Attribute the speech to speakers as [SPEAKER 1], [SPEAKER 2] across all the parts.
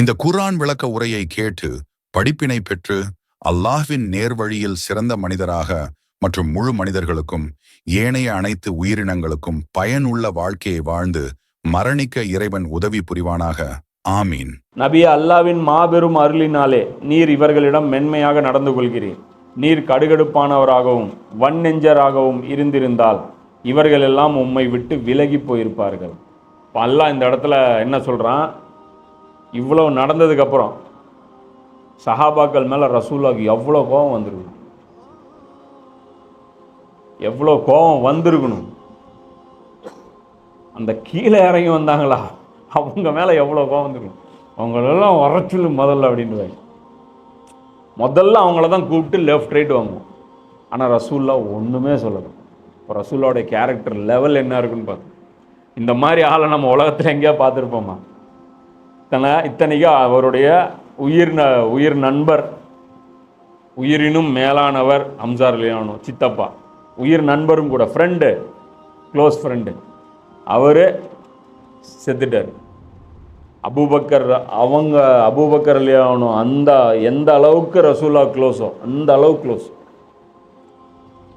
[SPEAKER 1] இந்த குர்ஆன் விளக்க உரையை கேட்டு படிப்பினை பெற்று அல்லாஹ்வின் நேர்வழியில் சிறந்த மனிதராக மற்றும் முழு மனிதர்களுக்கும் ஏனைய அனைத்து உயிரினங்களுக்கும் பயனுள்ள வாழ்க்கையை வாழ்ந்து மரணிக்க இறைவன் உதவி புரிவானாக. ஆமீன்.
[SPEAKER 2] நபி அல்லாவின் மாபெரும் அருளினாலே நீர் இவர்களிடம் மென்மையாக நடந்து கொள்கிறேன் நீர் கடுகடுப்பானவராகவும் வன்னெஞ்சராகவும் இருந்திருந்தால் இவர்கள் எல்லாம் உம்மை விட்டு விலகி போயிருப்பார்கள். இப்போ அல்லாஹ் இந்த இடத்துல என்ன சொல்கிறான் இவ்வளோ நடந்ததுக்கப்புறம் சஹாபாக்கள் மேலே ரசூலாக்கு எவ்வளோ கோபம் வந்திருக்கும் எவ்வளோ கோபம் வந்திருக்கணும்? அந்த கீழே இறங்கி வந்தாங்களா? அவங்க மேலே எவ்வளோ கோபம் வந்துருக்கும் அவங்களெல்லாம் வர முதல்ல அப்படின்ட்டு முதல்ல அவங்கள தான் கூப்பிட்டு லெஃப்ட் ரைட் வாங்குவோம். ஆனால் ரசூல்லா ஒன்றுமே சொல்லலை. இப்போ ரசூல்லாவுடைய கேரக்டர் லெவல் என்ன இருக்குன்னு பார்த்து. இந்த மாதிரி ஆளை நம்ம உலகத்தில் எங்கேயா பார்த்துருப்போமா? இத்தனை இத்தனைக்கும் அவருடைய உயிர் ந உயிர் நண்பர் உயிரினும் மேலானவர் அம்சார் லியானோ சித்தப்பா. உயிர் நண்பரும் கூட ஃப்ரெண்டு க்ளோஸ் ஃப்ரெண்டு அவர் செத்துட்டார். அபூபக்கர் அவங்க அபூபக்கர் லியானோ அந்த எந்த அளவுக்கு ரசூலா க்ளோஸோ அந்த அளவு க்ளோஸ்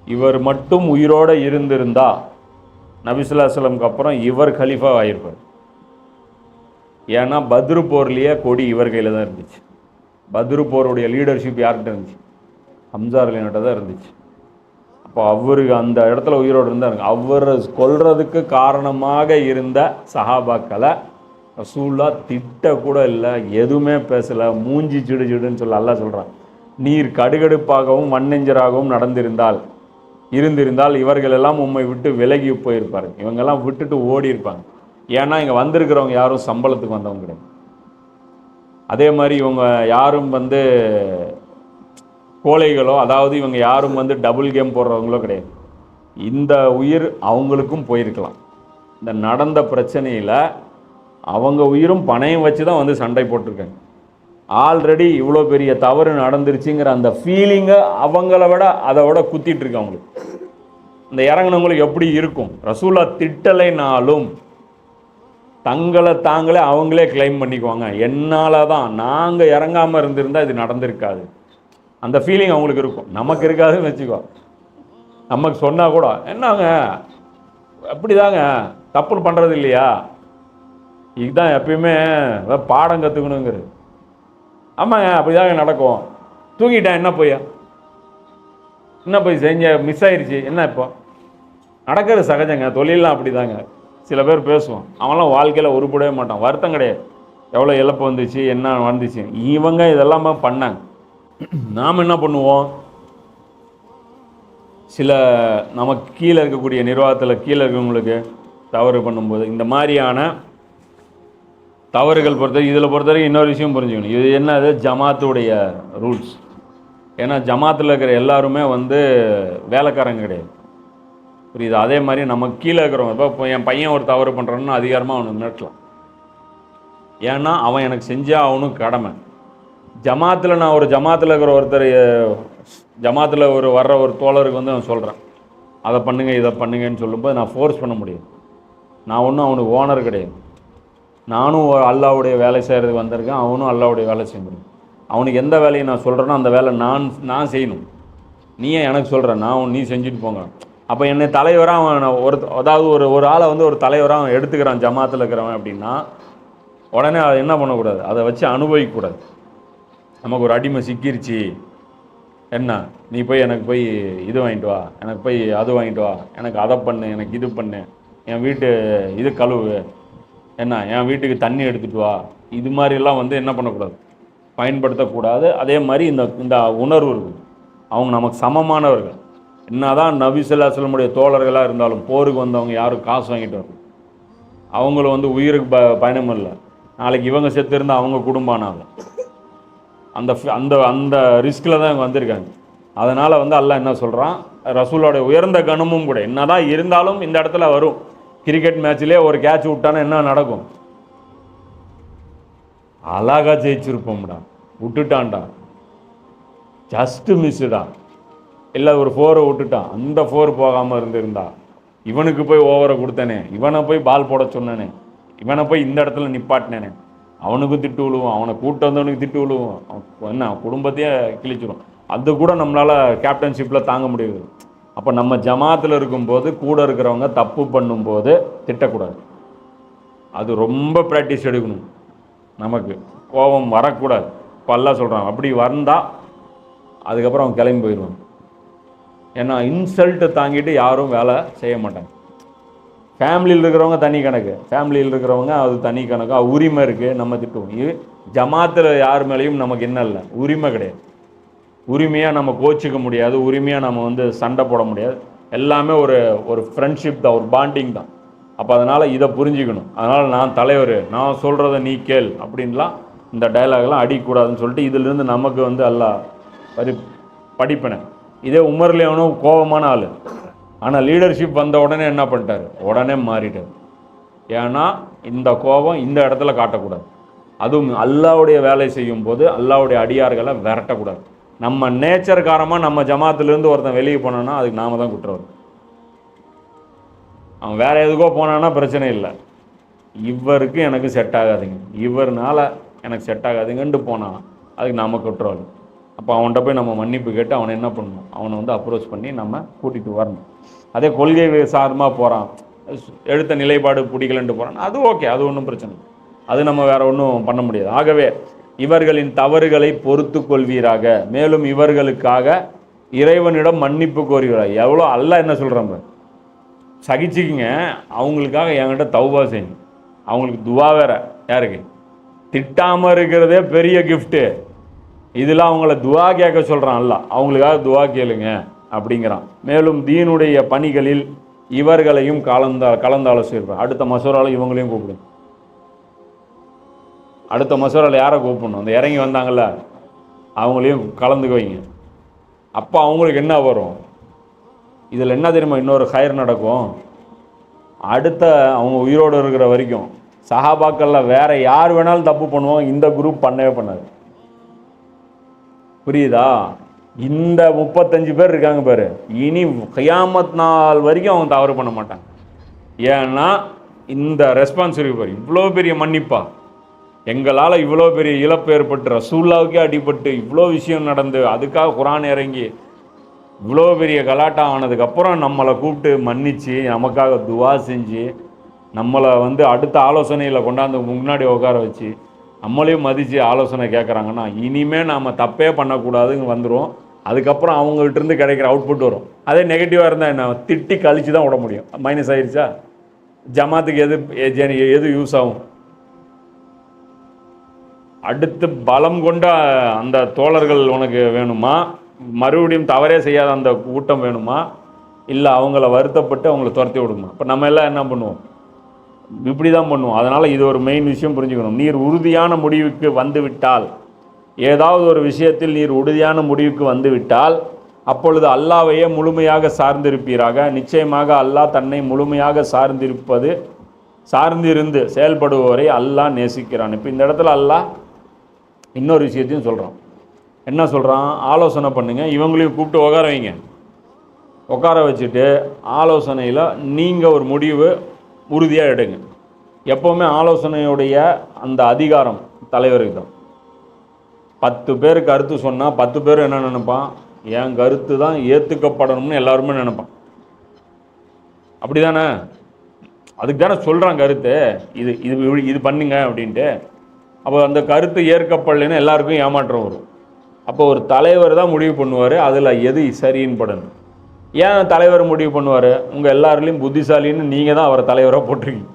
[SPEAKER 2] இவர் மட்டும் உயிரோடு இருந்திருந்தா நபிசுல்லாஸ்லம்க்கு அப்புறம் இவர் கலீஃபா ஆயிருப்பார் ஏன்னா பத்ரு போர்லேயே கொடி இவர் கையில் தான் இருந்துச்சு. பத்ரு போருடைய லீடர்ஷிப் யார்கிட்ட இருந்துச்சு? ஹம்சார் தான் இருந்துச்சு. அப்போ அவருக்கு அந்த இடத்துல உயிரோடு இருந்தார் அவர் கொல்றதுக்கு காரணமாக இருந்த சஹாபாக்களை ரசூல்லா திட்ட கூட இல்லை எதுவுமே பேசலை மூஞ்சி சிடு சிடுன்னு சொல்ல அல்லா சொல்கிறான் நீர் கடுகடுப்பாகவும் மண்ணெஞ்சராகவும் நடந்திருந்தால் இருந்திருந்தால் இவர்களெல்லாம் உண்மை விட்டு விலகி போயிருப்பாரு இவங்கெல்லாம் விட்டுட்டு ஓடி இருப்பாங்க ஏன்னா இங்கே வந்திருக்கிறவங்க யாரும் சம்பளத்துக்கு வந்தவங்க கிடையாது. அதே மாதிரி இவங்க யாரும் வந்து கோழைகளோ அதாவது இவங்க யாரும் வந்து டபுள் கேம் போடுறவங்களோ கிடையாது. இந்த உயிர் அவங்களுக்கும் போயிருக்கலாம். இந்த நடந்த பிரச்சனையில் அவங்க உயிரும் பணையும் வச்சு தான் வந்து சண்டை போட்டிருக்காங்க. ஆல்ரெடி இவ்வளோ பெரிய தவறு நடந்துருச்சுங்கிற அந்த ஃபீலிங்கை அவங்கள விட அதை விட குத்திட்டு இருக்கு அவங்களுக்கு. இந்த இறங்குனவங்களுக்கு எப்படி இருக்கும்? ரசூலா திட்டலைனாலும் தங்களை தாங்களே அவங்களே கிளைம் பண்ணிக்குவாங்க. என்னால் தான் நாங்கள் இறங்காமல் இருந்திருந்தால் இது நடந்திருக்காது. அந்த ஃபீலிங் அவங்களுக்கு இருக்கும். நமக்கு இருக்காதுன்னு வச்சுக்கோ. நமக்கு சொன்னால் கூட என்னங்க? அப்படிதாங்க? தப்பு பண்ணுறது இல்லையா? இதுதான் எப்பயுமே பாடம் கற்றுக்கணுங்கிறது ஆமாங்க அப்படிதாங்க நடக்கும். தூங்கிட்டேன் என்ன போய்? என்ன போய் செஞ்ச? மிஸ் ஆயிடுச்சு என்ன இப்போ? நடக்கிறது சகஜங்க. தொழிலெலாம் அப்படிதாங்க. சில பேர் பேசுவோம். அவன்லாம் வாழ்க்கையில் உருப்படவே மாட்டான். வருத்தம் கிடையாது. எவ்வளோ இழப்பு வந்துச்சு என்ன வந்துச்சு? இவங்க இதெல்லாமே பண்ணாங்க. நாம் என்ன பண்ணுவோம்? சில நமக்கு கீழே இருக்கக்கூடிய நிர்வாகத்தில் கீழே இருக்கிறவங்களுக்கு தவறு பண்ணும்போது இந்த மாதிரியான தவறுகள் பொறுத்த இதில் பொறுத்தவரைக்கும் இன்னொரு விஷயம் புரிஞ்சுக்கணும். இது என்னது? ஜமாத்துடைய ரூல்ஸ் ஏன்னா ஜமாத்தில் இருக்கிற எல்லாருமே வந்து வேலைக்காரங்க கிடையாது. புரியுது? அதே மாதிரி நம்ம கீழே இருக்கிறவங்க இப்போ என் பையன் ஒரு தவறு பண்ணுறான்னு அதிகாரமாக அவனை மிரட்டலாம். ஏன்னா அவன் எனக்கு செஞ்சே அவனும் கடமை. ஜமாத்தில் நான் ஒரு ஜமாத்தில் இருக்கிற ஒருத்தர் ஜமாத்தில் ஒரு வர்ற ஒரு தோழருக்கு வந்து நான் சொல்கிறேன் அதை பண்ணுங்க இதை பண்ணுங்கன்னு சொல்லும்போது நான் ஃபோர்ஸ் பண்ண முடியும் நான் ஒன்றும் அவனுக்கு ஓனர் கிடையாது. நானும் அல்லாவுடைய வேலை செய்கிறதுக்கு வந்திருக்கேன். அவனும் அல்லாவுடைய வேலை செய்ய முடியும். அவனுக்கு எந்த வேலையை நான் சொல்கிறேனோ அந்த வேலை நான் நான் செய்யணும். நீ ஏன் எனக்கு சொல்கிற நான் நீ செஞ்சுட்டு போங்க. அப்போ என்னை தலைவராக அவன் ஒரு அதாவது ஒரு ஒரு ஆளை வந்து ஒரு தலைவராக அவன் எடுத்துக்கிறான் ஜமாத்தில் இருக்கிறவன் அப்படின்னா உடனே அதை என்ன பண்ணக்கூடாது? அதை வச்சு அனுபவிக்கக்கூடாது. நமக்கு ஒரு அடிமை சிக்கிருச்சு. என்ன? நீ போய் எனக்கு போய் இது வாங்கிட்டு வா. எனக்கு போய் அது வாங்கிட்டு வா. எனக்கு அதை பண்ணு எனக்கு இது பண்ணு. என் வீட்டு இது கழுவு. என்ன? என் வீட்டுக்கு தண்ணி எடுத்துகிட்டு வா. இது மாதிரிலாம் வந்து என்ன பண்ணக்கூடாது? பயன்படுத்தக்கூடாது. அதே மாதிரி இந்த இந்த உணர்வு இருக்குது. அவங்க நமக்கு சமமானவர்கள். என்னதான் நபிசுல்லாஸ்லமுடைய தோழர்களாக இருந்தாலும் போருக்கு வந்தவங்க யாரும் காசு வாங்கிட்டு வரல. அவங்களும் வந்து உயிருக்கு ப பயணம் இல்லை. நாளைக்கு இவங்க செத்து இருந்தால் அவங்க குடும்பம் அந்த அந்த அந்த ரிஸ்கில் தான் இவங்க வந்திருக்காங்க. அதனால் வந்து அல்ல என்ன சொல்கிறான் ரசூலோட உயர்ந்த கனமும் கூட என்ன தான் இருந்தாலும் இந்த இடத்துல வரும். கிரிக்கெட் மேட்ச்லேயே ஒரு கேட்ச் விட்டானா என்ன நடக்கும்? அழகா ஜெயிச்சிருப்போம்டா. விட்டுட்டான்டா. ஜஸ்ட்டு மிஸ்ஸுடா இல்லை ஒரு ஃபோரை விட்டுட்டான். அந்த ஃபோர் போகாமல் இருந்திருந்தா. இவனுக்கு போய் ஓவரை கொடுத்தனே. இவனை போய் பால் போட சொன்னனே. இவனை போய் இந்த இடத்துல நிப்பாட்டினேனே. அவனுக்கும் திட்டு விழுவும். அவனை கூட்ட வந்தவனுக்கு திட்டு விழுவும். என்ன குடும்பத்தையே கிழிச்சிடும் அது கூட நம்மளால் கேப்டன்ஷிப்பில் தாங்க முடியுது. அப்போ நம்ம ஜமாத்தில் இருக்கும்போது கூட இருக்கிறவங்க தப்பு பண்ணும்போது திட்டக்கூடாது. அது ரொம்ப ப்ராக்டிஸ் எடுக்கணும். நமக்கு கோபம் வரக்கூடாது. இப்போ எல்லாம் சொல்கிறான் அப்படி வந்தால் அதுக்கப்புறம் அவன் கிளம்பி போயிடுவான். ஏன்னா இன்சல்ட்டை தாங்கிட்டு யாரும் வேலை செய்ய மாட்டாங்க. ஃபேமிலியில் இருக்கிறவங்க தனி கணக்கு. ஃபேமிலியில் இருக்கிறவங்க அது தனி கணக்கு. அது உரிமை இருக்குது நம்ம திட்டுவோம். இது ஜமாத்தில் யார் மேலேயும் நமக்கு என்ன இல்லை. உரிமை கிடையாது. உரிமையாக நம்ம கோச்சிக்க முடியாது. உரிமையாக நம்ம வந்து சண்டை போட முடியாது. எல்லாமே ஒரு ஒரு ஃப்ரெண்ட்ஷிப் தான் ஒரு பாண்டிங் தான். அப்போ அதனால் இதை புரிஞ்சுக்கணும். அதனால் நான் தலைவர் நான் சொல்கிறத நீ கேள் அப்படின்லாம் இந்த டயலாக்லாம் அடிக்கக்கூடாதுன்னு சொல்லிட்டு இதிலிருந்து நமக்கு வந்து எல்லாம் பரி படிப்பினை. இதே உமர்லேயவனும் கோபமான ஆள். ஆனால் லீடர்ஷிப் வந்த உடனே என்ன பண்ணிட்டாரு? உடனே மாறிட்டார். ஏன்னா இந்த கோபம் இந்த இடத்துல காட்டக்கூடாது. அதுவும் அல்லாவுடைய வேலை செய்யும் போது அல்லாவுடைய அடியார்களை விரட்டக்கூடாது. நம்ம நேச்சர் காரமாக நம்ம ஜமாத்திலேருந்து ஒருத்தன் வெளியே போனோன்னா அதுக்கு நாம தான் குற்றவர் அவன் வேற எதுக்கோ போனான்னா பிரச்சனை இல்லை. இவருக்கு எனக்கு செட் ஆகாதுங்க. இவர்னால எனக்கு செட் ஆகாதுங்கன்ட்டு போனால் அதுக்கு நாம குற்றவாளி. அப்போ அவன்கிட்ட போய் நம்ம மன்னிப்பு கேட்டு அவனை என்ன பண்ணணும்? அவனை வந்து அப்ரோச் பண்ணி நம்ம கூட்டிகிட்டு வரணும். அதே கொள்கை சார்பாக போகிறான் எழுத்த நிலைப்பாடு பிடிக்கலன்ட்டு போகிறான் அது ஓகே அது ஒன்றும் பிரச்சனை அது நம்ம வேற ஒன்றும் பண்ண முடியாது. ஆகவே இவர்களின் தவறுகளை பொறுத்து கொள்வீராக. மேலும் இவர்களுக்காக இறைவனிடம் மன்னிப்பு கோருகிறார் எவ்வளோ அல்ல என்ன சொல்கிறாங்க சகிச்சுக்கிங்க. அவங்களுக்காக என்கிட்ட தௌபா செய்யுங்க. அவங்களுக்கு துவா வேற. யாருக்கு? திட்டாமல் இருக்கிறதே பெரிய கிஃப்ட்டு இதில் அவங்கள துவா கேட்க சொல்கிறான் அல்ல அவங்களுக்காக துவா கேளுங்க அப்படிங்கிறான். மேலும் தீனுடைய பணிகளில் இவர்களையும் கலந்த கலந்தாலோசிருப்பார் அடுத்த மசோராவில் இவங்களையும் கூப்பிடுங்க அடுத்த மசோராவில் யாரை கூப்பிடணும்? அந்த இறங்கி வந்தாங்கள்ல அவங்களையும் கலந்துக்க வைங்க அப்போ அவங்களுக்கு என்ன வரும்? இதில் என்ன தெரியுமா? இன்னொரு ஹயர் நடக்கும். அடுத்த அவங்க உயிரோடு இருக்கிற வரைக்கும் சஹாபாக்களில் வேறு யார் வேணாலும் தப்பு பண்ணுவோம் இந்த குரூப் பண்ணவே பண்ணாது. புரியுதா? இந்த முப்பத்தஞ்சு பேர் இருக்காங்க பாரு. இனி கயாமத் நாள் வரைக்கும் அவங்க தவறு பண்ண மாட்டாங்க. ஏன்னா இந்த ரெஸ்பான்சிபிலிட்டி பாரு. இவ்வளோ பெரிய மன்னிப்பா. எங்களால் இவ்வளோ பெரிய இழப்பு ஏற்பட்டு ரசூல்லாவுக்கே அடிபட்டு இவ்வளோ விஷயம் நடந்து அதுக்காக குரான் இறங்கி இவ்வளோ பெரிய கலாட்டம் ஆனதுக்கப்புறம் நம்மளை கூப்பிட்டு மன்னிச்சு நமக்காக துவா செஞ்சு நம்மளை வந்து அடுத்த ஆலோசனையில் கொண்டாந்து முன்னாடி உட்கார வச்சு நம்மளையும் மதித்து ஆலோசனை கேட்குறாங்கன்னா இனிமேல் நாம் தப்பே பண்ணக்கூடாதுன்னு வந்துடும் அதுக்கப்புறம் அவங்கள்ட்ட இருந்து கிடைக்கிற அவுட்புட் வரும். அதே நெகட்டிவாக இருந்தால் என்ன? திட்டி கழிச்சு தான் விட முடியும். மைனஸ் ஆயிடுச்சா ஜமாத்துக்கு எது எது- எது யூஸ் ஆகும்? அடுத்து பலம் கொண்ட அந்த தோழர்கள் உனக்கு வேணுமா? மறுபடியும் தவறே செய்யாத அந்த கூட்டம் வேணுமா? இல்லை அவங்கள வருத்தப்பட்டு அவங்கள துரத்தி விடுமா? இப்போ நம்ம எல்லாம் என்ன பண்ணுவோம்? இப்படி தான் பண்ணுவோம். அதனால் இது ஒரு மெயின் விஷயம் புரிஞ்சுக்கணும். நீர் உறுதியான முடிவுக்கு வந்து விட்டால் ஏதாவது ஒரு விஷயத்தில் நீர் உறுதியான முடிவுக்கு வந்து விட்டால் அப்பொழுது அல்லாவையே முழுமையாக சார்ந்திருப்பீராக. நிச்சயமாக அல்லாஹ் தன்னை முழுமையாக சார்ந்திருப்பது சார்ந்திருந்து செயல்படுவோரை அல்லாஹ் நேசிக்கிறான். இப்போ இந்த இடத்துல அல்லாஹ் இன்னொரு விஷயத்தையும் சொல்கிறான் என்ன சொல்கிறான் ஆலோசனை பண்ணுங்கள் இவங்களையும் கூப்பிட்டு உட்கார வைங்க. உட்கார வச்சுட்டு ஆலோசனையில் நீங்கள் ஒரு முடிவு உறுதியாக எடுங்க. எப்போவுமே ஆலோசனையுடைய அந்த அதிகாரம் தலைவருக்கு தான் பத்து பேர் கருத்து சொன்னால் பத்து பேர் என்ன நினைப்பான்? என் கருத்து தான் ஏற்றுக்கப்படணும்னு எல்லாருமே நினைப்பான். அப்படி தானே அதுக்கு தானே சொல்கிறான் கருத்து. இது இது இது பண்ணுங்க அப்படின்ட்டு. அப்போ அந்த கருத்து ஏற்கப்படலைன்னு எல்லாருக்கும் ஏமாற்றம் வரும். அப்போ ஒரு தலைவர் தான் முடிவு பண்ணுவார். அதில் எது சரின்னு படணும் ஏன் தலைவர் முடிவு பண்ணுவார்? உங்கள் எல்லாருலேயும் புத்திசாலின்னு நீங்கள் தான் அவரை தலைவராக போட்டிருக்கீங்க.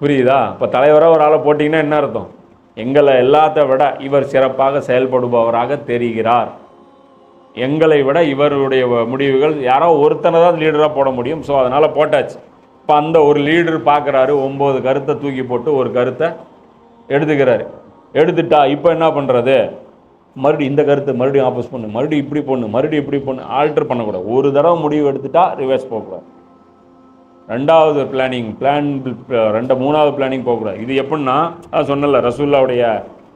[SPEAKER 2] புரியுதா? இப்போ தலைவராக ஒரு ஆளை போட்டிங்கன்னா என்ன அர்த்தம்? எங்களை எல்லாத்த விட இவர் சிறப்பாக செயல்படுபவராக தெரிகிறார். எங்களை விட இவருடைய முடிவுகள் யாரோ ஒருத்தனை தான் லீடராக போட முடியும். ஸோ அதனால் போட்டாச்சு. இப்போ அந்த ஒரு லீடர் பார்க்குறாரு ஒம்பது கருத்தை தூக்கி போட்டு ஒரு கருத்தை எடுத்துக்கிறாரு. எடுத்துட்டா இப்போ என்ன பண்ணுறது மறுபடியும் இந்த கருத்தை மறுபடியும் ஆப்போஸ் பண்ணு மறுபடியும் இப்படி பண்ணு மறுபடியும் இப்படி பண்ணு ஆல்டர் பண்ணக்கூடாது. ஒரு தடவை முடிவு எடுத்துட்டா ரிவர்ஸ் போகக்கூடாது. ரெண்டாவது பிளானிங் பிளான் ரெண்டு மூணாவது பிளானிங் போகக்கூடாது. இது எப்படின்னா அதான் சொன்னல ரசூல்லாவுடைய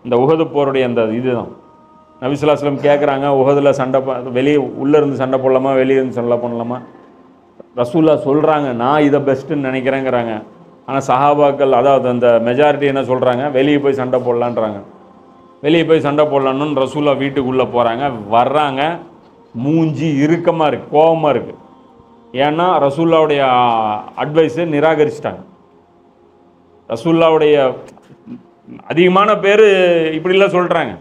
[SPEAKER 2] இந்த உகது போருடைய அந்த இதுதான். நபிசுல்லாஸ்லம் கேட்குறாங்க உகதில் சண்டை வெளியே உள்ளே இருந்து சண்டை போடலாமா வெளியே இருந்து சண்டை பண்ணலாமா? ரசூல்லா சொல்கிறாங்க நான் இதை பெஸ்ட்டுன்னு நினைக்கிறேங்கிறாங்க. ஆனால் சஹாபாக்கள் அதாவது அந்த மெஜாரிட்டி என்ன சொல்கிறாங்க வெளியே போய் சண்டை போடலான்றாங்க. வெளியே போய் சண்டை போடலான்னு ரசூலா வீட்டுக்குள்ளே போகிறாங்க வர்றாங்க. மூஞ்சி இறுக்கமாக இருக்குது கோபமாக இருக்குது ஏன்னா ரசூல்லாவுடைய அட்வைஸை நிராகரிச்சிட்டாங்க. ரசூல்லாவுடைய அதிகமான பேர் இப்படிலாம் சொல்கிறாங்க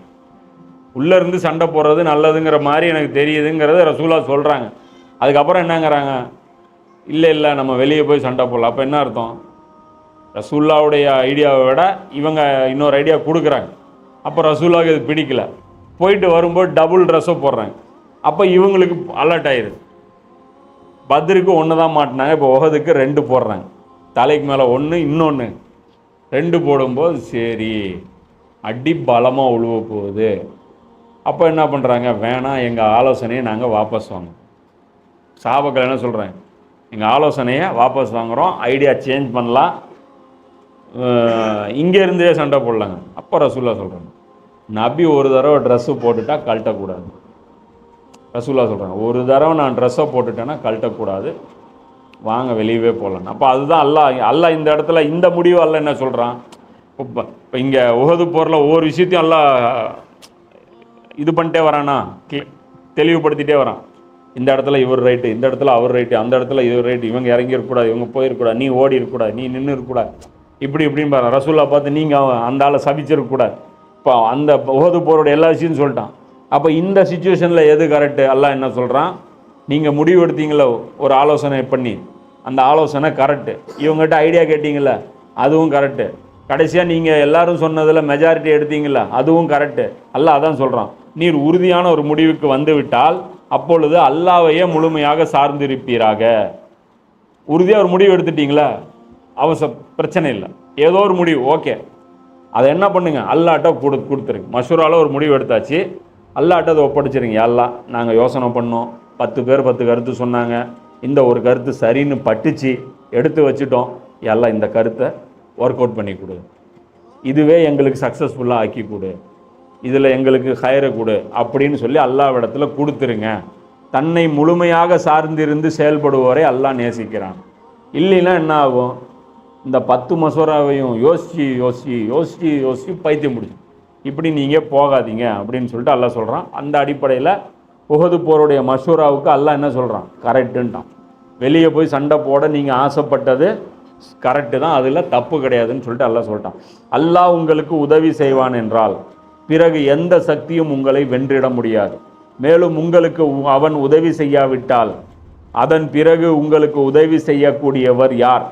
[SPEAKER 2] உள்ளே இருந்து சண்டை போடுறது நல்லதுங்கிற மாதிரி எனக்கு தெரியுதுங்கிறத ரசூலா சொல்கிறாங்க அதுக்கப்புறம் என்னங்கிறாங்க? இல்லை இல்லை நம்ம வெளியே போய் சண்டை போடலாம். அப்போ என்ன அர்த்தம்? ரசூல்லாவுடைய ஐடியாவை விட இவங்க இன்னொரு ஐடியா கொடுக்குறாங்க. அப்போ ரசூலாக இது பிடிக்கல. போயிட்டு வரும்போது டபுள் ட்ரெஸ்ஸை போடுறாங்க. அப்போ இவங்களுக்கு அலர்ட் ஆயிடுது. பத்ருக்கு ஒன்று தான் மாட்டினாங்க இப்போ உகதுக்கு ரெண்டு போடுறாங்க. தலைக்கு மேலே ஒன்று இன்னொன்று ரெண்டு போடும்போது சரி அடி பலமாக உழுவ போகுது. அப்போ என்ன பண்ணுறாங்க வேணாம் எங்கள் ஆலோசனையை நாங்கள் வாபஸ் வாங்க சாபக்கள் என்ன சொல்கிறேன் எங்கள் ஆலோசனையை வாபஸ் வாங்குகிறோம் ஐடியா சேஞ்ச் பண்ணலாம். இங்கே இருந்தே சண்டை போடலாங்க. அப்போ ரசூல்லா சொல்கிறாங்க நபி ஒரு தடவை ட்ரெஸ்ஸு போட்டுட்டா கழட்டக்கூடாது. ரசூல்லா சொல்கிறாங்க ஒரு தடவை நான் ட்ரெஸ்ஸை போட்டுட்டேன்னா கழட்டக்கூடாது. வாங்க வெளியவே போகலாம் அப்போ அதுதான் அல்லா அல்லா இந்த இடத்துல இந்த முடிவு அல்ல என்ன சொல்கிறான் இப்போ இப்போ இங்கே உகது போரில் ஒவ்வொரு விஷயத்தையும் எல்லாம் இது பண்ணிட்டே வரானா? தெளிவுபடுத்திகிட்டே வரான். இந்த இடத்துல இவர் ரைட்டு இந்த இடத்துல அவர் ரைட்டு அந்த இடத்துல இவர் ரைட்டு இவங்க இறங்கியிருக்கூடாது இவங்க போயிருக்கூடாது நீ ஓடி இருக்கக்கூடாது நீ நின்று இருக்கக்கூடாது இப்படி இப்படின்னு பாரு. ரசூல்லா பார்த்து நீங்கள் அந்த ஆளை சபிச்சிருக்கக்கூடாது இப்போ அந்த போது போரோட எல்லா விஷயம் சொல்லிட்டான். அப்போ இந்த சுச்சுவேஷனில் எது கரெக்டு எல்லாம் என்ன சொல்கிறான் நீங்கள் முடிவு எடுத்தீங்களோ ஒரு ஆலோசனை பண்ணி. அந்த ஆலோசனை கரெக்டு இவங்ககிட்ட ஐடியா கேட்டிங்கள அதுவும் கரெக்டு கடைசியாக நீங்கள் எல்லோரும் சொன்னதில் மெஜாரிட்டி எடுத்தீங்கள அதுவும் கரெக்டு அல்லாஹ் அதான் சொல்கிறான் நீர் உறுதியான ஒரு முடிவுக்கு வந்துவிட்டால் அப்பொழுது அல்லாவையே முழுமையாக சார்ந்திருப்பீராக. உறுதியாக ஒரு முடிவு எடுத்துட்டீங்களா? அவச பிரச்சனை இல்லை. ஏதோ ஒரு முடிவு ஓகே. அதை என்ன பண்ணுங்க? அல்லாட்ட கொடு கொடுத்துருங்க. மஷூரால ஒரு முடிவு எடுத்தாச்சு. அல்லாட்ட அதை ஒப்படைச்சிருங்க. எல்லாம் நாங்கள் யோசனை பண்ணோம். பத்து பேர் பத்து கருத்து சொன்னாங்க. இந்த ஒரு கருத்து சரின்னு பட்டுச்சு. எடுத்து வச்சுட்டோம். எல்லாம் இந்த கருத்தை ஒர்க் அவுட் பண்ணி கொடு. இதுவே எங்களுக்கு சக்ஸஸ்ஃபுல்லாக ஆக்கி கொடு. இதில் எங்களுக்கு ஹயரை கொடு. அப்படின்னு சொல்லி அல்லாவிடத்தில் கொடுத்துருங்க. தன்னை முழுமையாக சார்ந்திருந்து செயல்படுவோரை அல்லாஹ் நேசிக்கிறான். இல்லைன்னா என்ன ஆகும்? இந்த பத்து மசோராவையும் யோசிச்சு யோசிச்சு யோசிச்சு யோசிச்சு பைத்தியம் முடிச்சு இப்படி நீங்கள் போகாதீங்க அப்படின்னு சொல்லிட்டு அல்லா சொல்கிறான் அந்த அடிப்படையில் உகது போருடைய மஷூராவுக்கு அல்லாஹ் என்ன சொல்கிறான் கரெக்டுன்ட்டான். வெளியே போய் சண்டை போட நீங்கள் ஆசைப்பட்டது கரெக்டு தான் அதில் தப்பு கிடையாதுன்னு சொல்லிட்டு அல்லா சொல்லிட்டான். அல்லாஹ் உங்களுக்கு உதவி செய்வான் என்றால் பிறகு எந்த சக்தியும் உங்களை வென்றிட முடியாது. மேலும் உங்களுக்கு அவன் உதவி செய்யாவிட்டால் அதன் பிறகு உங்களுக்கு உதவி செய்யக்கூடியவர் யார்?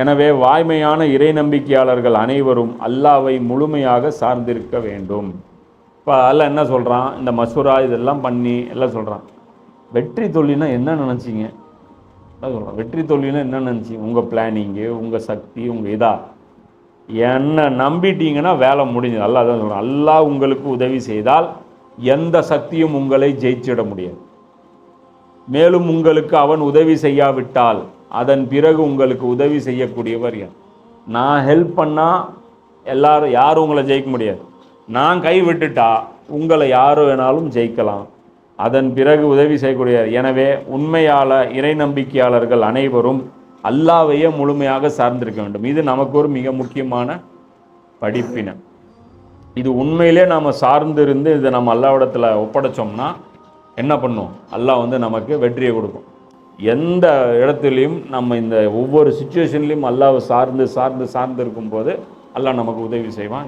[SPEAKER 2] எனவே வாய்மையான இறை நம்பிக்கையாளர்கள் அனைவரும் அல்லாவை முழுமையாக சார்ந்திருக்க வேண்டும். இப்போ அல்லாஹ் என்ன சொல்கிறான் இந்த மசூரா இதெல்லாம் பண்ணி எல்லாம் சொல்கிறான் வெற்றி தொழில்னா என்ன நினச்சிங்க? அதான் சொல்கிறான் வெற்றி தொழில்னா என்ன நினச்சிங்க? உங்கள் பிளானிங்கு உங்கள் சக்தி உங்கள் இதாக என்னை நம்பிட்டீங்கன்னா வேலை முடிஞ்சது. அல்லா தான் சொல்கிறேன் அல்லாஹ் உங்களுக்கு உதவி செய்தால் எந்த சக்தியும் உங்களை ஜெயிச்சிட முடியாது. மேலும் உங்களுக்கு அவன் உதவி செய்யாவிட்டால் அதன் பிறகு உங்களுக்கு உதவி செய்யக்கூடியவர் யார்? நான் ஹெல்ப் பண்ணால் எல்லாரும் யாரும் உங்களை ஜெயிக்க முடியாது. நான் கை விட்டுட்டா உங்களை யார் வேணாலும் ஜெயிக்கலாம். அதன் பிறகு உதவி செய்யக்கூடிய எனவே உண்மையாள இறை நம்பிக்கையாளர்கள் அனைவரும் அல்லாவையே முழுமையாக சார்ந்திருக்க வேண்டும். இது நமக்கு ஒரு மிக முக்கியமான படிப்பினை. இது உண்மையிலே நாம் சார்ந்திருந்து இதை நம்ம அல்லாவிடத்தில் ஒப்படைச்சோம்னா என்ன பண்ணும் அல்லாஹ் வந்து நமக்கு வெற்றியை கொடுக்கும். எந்த இடத்துலையும் நம்ம இந்த ஒவ்வொரு சுச்சுவேஷன்லையும் அல்லாவை சார்ந்து சார்ந்து சார்ந்து இருக்கும்போது அல்லாஹ் நமக்கு உதவி செய்வான்.